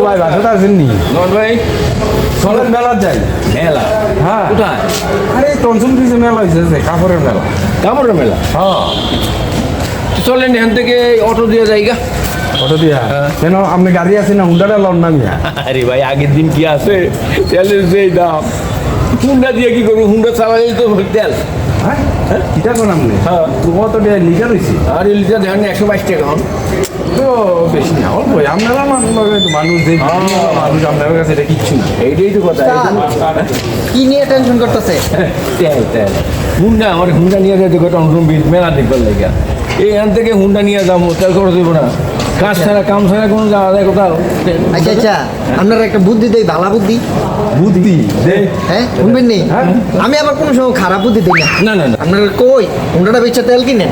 বাসাতে আসেননি। নন ভাই চলেন মেলা যাই। মেলা? হ্যাঁ। কোথায়? আরে টনসন কিছু মেলা হয়েছে কাপড়ের মেলা। কামড়ের মেলা? হ্যাঁ। চলেন এখান থেকে অটো দিয়ে যাইগা কত দিয়া? কেন আপনি গাড়ি আছে না? হুন্ডাটা লন না মিয়া। আরে ভাই আগের দিন কি আছে? তেলের সেই দাম। হুন্ডা দিয়ে কি করব? হুন্ডা চালালে তো তেল। হ্যাঁ? কিটা কোন আপনি? হ্যাঁ। কত লিটার হয়েছে আর লিটার দেখেন একশো বাইশ টাকা হন তো বেশি না অল্প। আপনারা মানুষ মানুষ যে মানুষ আপনাদের কাছে এটা কিচ্ছু না। এইটাই তো কথা কি নিয়ে টেনশন করতেছে? হুন্ডা আমার হুন্ডা নিয়ে যেতে কথা মেলা দেখবার লেগে। এইখান থেকে হুন্ডা নিয়ে যাব তেল খরচ দেবো না। কাজ ছাড়া কাম ছাড়া কোনো যাওয়া যায় কোথাও। আচ্ছা আচ্ছা আপনারা একটা বুদ্ধি দেই ভালো বুদ্ধি? বুদ্ধি হ্যাঁ শুনবেন নি? হ্যাঁ। আমি আবার কোনো সময় খারাপ বুদ্ধি দিই না। না না আপনারা কই? হুন্ডাটা বেচা তেল কিনেন?